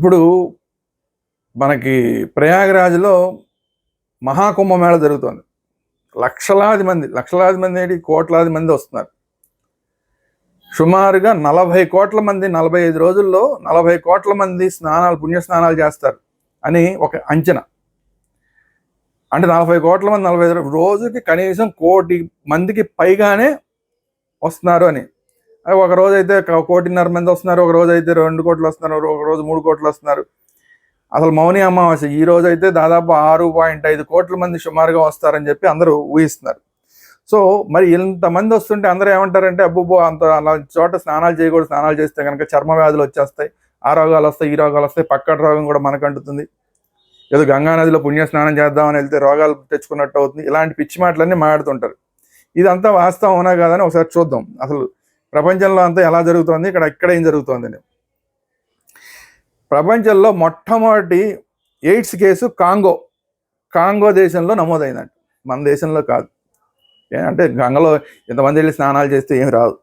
ఇప్పుడు మనకి ప్రయాగరాజ్లో మహాకుంభమేళ జరుగుతోంది. లక్షలాది మంది లక్షలాది మంది ఏంటి కోట్లాది మంది వస్తున్నారు. సుమారుగా నలభై కోట్ల మంది నలభై ఐదు రోజుల్లో నలభై కోట్ల మంది స్నానాలు పుణ్య స్నానాలు చేస్తారు అని ఒక అంచనా. అంటే నలభై కోట్ల మంది నలభై ఐదు రోజుకి కనీసం కోటి మందికి పైగానే వస్తున్నారు అని. ఒక రోజు అయితే కోటిన్నర మంది వస్తున్నారు ఒక రోజు అయితే రెండు కోట్లు వస్తున్నారు ఒక రోజు మూడు కోట్లు వస్తున్నారు. అసలు మౌని అమావాస్య ఈ రోజు అయితే దాదాపు ఆరు పాయింట్ ఐదు కోట్ల మంది సుమారుగా వస్తారని చెప్పి అందరూ ఊహిస్తున్నారు. సో మరి ఇంతమంది వస్తుంటే అందరూ ఏమంటారంటే అబ్బుబో అంత అలా చోట స్నానాలు చేయకూడదు స్నానాలు చేస్తే కనుక చర్మ వ్యాధులు వచ్చేస్తాయి ఆ రోగాలు వస్తాయి ఈ రోగాలు వస్తాయి పక్కటి రోగం కూడా మనకు అంటుతుంది ఏదో గంగా నదిలో పుణ్య స్నానం చేద్దామని వెళ్తే రోగాలు తెచ్చుకున్నట్టు అవుతుంది. ఇలాంటి పిచ్చి మాటలన్నీ మాట్లాడుతుంటారు. ఇదంతా వాస్తవం అవునా కాదని ఒకసారి చూద్దాం. అసలు ప్రపంచంలో అంతా ఎలా జరుగుతోంది? ఇక్కడ ఎక్కడ ఏం జరుగుతోంది అని. ప్రపంచంలో మొట్టమొదటి ఎయిడ్స్ కేసు కాంగో. కాంగో దేశంలో నమోదైందంట. మన దేశంలో కాదు. ఏంటంటే అంటే గంగలో ఇంతమంది వెళ్ళి స్నానాలు చేస్తే ఏం రాదు.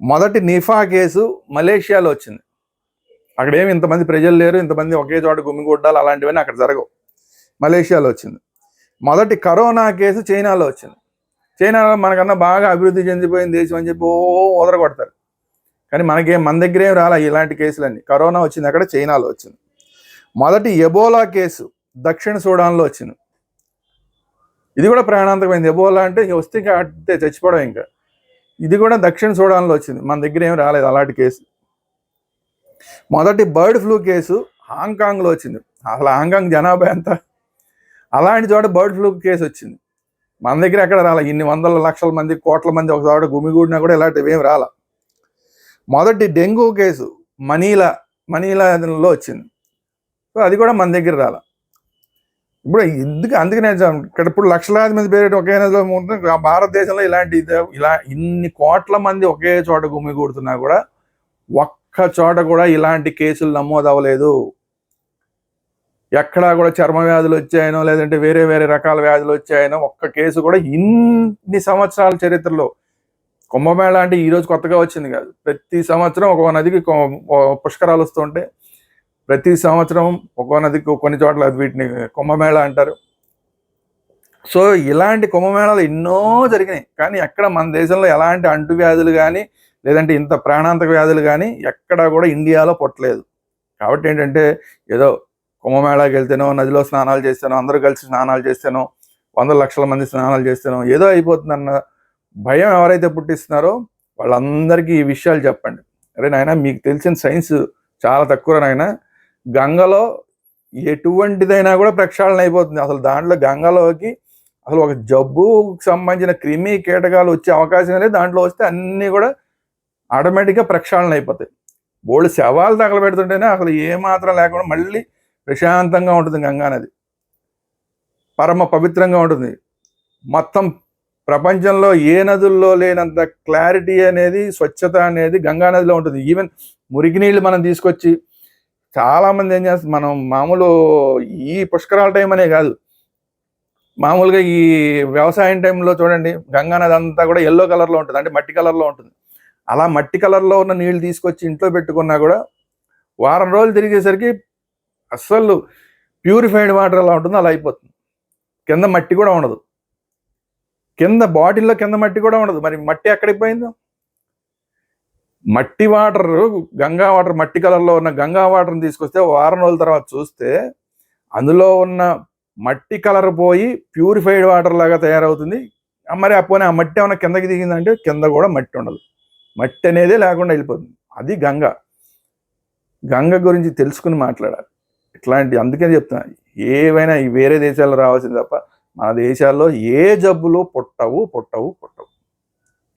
మొదటి నిఫా కేసు మలేషియాలో వచ్చింది. అక్కడ ఏమి ఇంతమంది ప్రజలు లేరు. ఇంతమంది ఒకే చోట గుమ్మిగుడ్డాలు అలాంటివన్నీ అక్కడ జరగవు. మలేషియాలో వచ్చింది. మొదటి కరోనా కేసు చైనాలో వచ్చింది. చైనాలో మనకన్నా బాగా అభివృద్ధి చెందిపోయిన దేశం అని చెప్పి ఓ కొడతారు కానీ మనకేం మన దగ్గర ఏం ఇలాంటి కేసులన్నీ. కరోనా వచ్చింది అక్కడ చైనాలో వచ్చింది. మొదటి ఎబోలా కేసు దక్షిణ సూడాన్లో వచ్చింది. ఇది కూడా ప్రాణాంతకమైంది. ఎబోలా అంటే వస్తే ఇంకా అట్టే చచ్చిపోవడం ఇంకా. ఇది కూడా దక్షిణ సూడాన్లో వచ్చింది. మన దగ్గర ఏం రాలేదు అలాంటి కేసు. మొదటి బర్డ్ ఫ్లూ కేసు హాంకాంగ్లో వచ్చింది. అసలు హాంకాంగ్ జనాభా ఎంత? అలాంటి చోట బర్డ్ ఫ్లూ కేసు వచ్చింది. మన దగ్గర ఎక్కడ రాలే? ఇన్ని వందల లక్షల మంది కోట్ల మంది ఒక చోట గుమిగూడినా కూడా ఇలాంటివి ఏం రాల? మొదటి డెంగ్యూ కేసు మనీలా మనీలాలో వచ్చింది. సో అది కూడా మన దగ్గర రాల. ఇప్పుడు ఎందుకు అందుకనే ఇక్కడ ఇప్పుడు లక్షలాది మంది పేరు ఒకే నదిలో ఉంటుంది భారతదేశంలో ఇలాంటి ఇలా ఇన్ని కోట్ల మంది ఒకే చోట గుమిగూడుతున్నా కూడా ఒక్క చోట కూడా ఇలాంటి కేసులు నమోదు అవ్వలేదు. ఎక్కడా కూడా చర్మ వ్యాధులు వచ్చాయనో లేదంటే వేరే వేరే రకాల వ్యాధులు వచ్చాయనో ఒక్క కేసు కూడా ఇన్ని సంవత్సరాల చరిత్రలో కుంభమేళ అంటే ఈరోజు కొత్తగా వచ్చింది కాదు. ప్రతి సంవత్సరం ఒక నదికి కొ- పుష్కరాలు వస్తుంటే ప్రతి సంవత్సరం ఒక్కొక్క నదికి కొన్ని చోట్ల వీటిని కుంభమేళ అంటారు. సో ఇలాంటి కుంభమేళాలు ఎన్నో జరిగినాయి. కానీ ఎక్కడ మన దేశంలో ఎలాంటి అంటువ్యాధులు కానీ లేదంటే ఇంత ప్రాణాంతక వ్యాధులు కానీ ఎక్కడా కూడా ఇండియాలో పుట్టలేదు. కాబట్టి ఏంటంటే ఏదో కుంభమేళాకి వెళ్తేనో నదిలో స్నానాలు చేస్తానో అందరూ కలిసి స్నానాలు చేస్తానో వంద లక్షల మంది స్నానాలు చేస్తానో ఏదో అయిపోతుందన్న భయం ఎవరైతే పుట్టిస్తున్నారో వాళ్ళందరికీ ఈ విషయాలు చెప్పండి. అరే నాయన మీకు తెలిసిన సైన్స్ చాలా తక్కువ నాయన. గంగలో ఎటువంటిదైనా కూడా ప్రక్షాళన అయిపోతుంది. అసలు దాంట్లో గంగలోకి అసలు ఒక జబ్బుకు సంబంధించిన క్రిమి కీటకాలు వచ్చే అవకాశం లేదు. దాంట్లో వస్తే అన్నీ కూడా ఆటోమేటిక్గా ప్రక్షాళన అయిపోతాయి. బోల్డ్ శవాలు తగలబెడుతుంటేనే అసలు ఏమాత్రం లేకుండా మళ్ళీ ప్రశాంతంగా ఉంటుంది గంగా నది. పరమ పవిత్రంగా ఉంటుంది. మొత్తం ప్రపంచంలో ఏ నదుల్లో లేనంత క్లారిటీ అనేది స్వచ్ఛత అనేది గంగా నదిలో ఉంటుంది. ఈవెన్ మురికి నీళ్ళు మనం తీసుకొచ్చి చాలా మంది ఏం చేస్తారు మనం మామూలు ఈ పుష్కరాల టైం అనే కాదు. మామూలుగా ఈ వ్యవసాయం టైంలో చూడండి గంగా నది అంతా కూడా ఎల్లో కలర్లో ఉంటుంది. అంటే మట్టి కలర్లో ఉంటుంది. అలా మట్టి కలర్లో ఉన్న నీళ్ళు తీసుకొచ్చి ఇంట్లో పెట్టుకున్నా కూడా వారం రోజులు తిరిగేసరికి అస్సలు ప్యూరిఫైడ్ వాటర్ ఎలా ఉంటుందో అలా అయిపోతుంది. కింద మట్టి కూడా ఉండదు. కింద బాటిల్లో కింద మట్టి కూడా ఉండదు. మరి మట్టి ఎక్కడికి పోయిందో? మట్టి వాటర్ గంగా వాటర్ మట్టి కలర్లో ఉన్న గంగా వాటర్ని తీసుకొస్తే వారం రోజుల తర్వాత చూస్తే అందులో ఉన్న మట్టి కలర్ పోయి ప్యూరిఫైడ్ వాటర్ లాగా తయారవుతుంది. మరి అప్పుడు ఆ మట్టి ఏమైనా కిందకి దిగిందంటే కింద కూడా మట్టి ఉండదు. మట్టి అనేదే లేకుండా వెళ్ళిపోతుంది. అది గంగ. గంగ గురించి తెలుసుకుని మాట్లాడాలి. ఎట్లాంటి అందుకని చెప్తున్నా ఏవైనా వేరే దేశాల్లో రావాల్సింది తప్ప మన దేశాల్లో ఏ జబ్బులు పుట్టవు పుట్టవు పుట్టవు.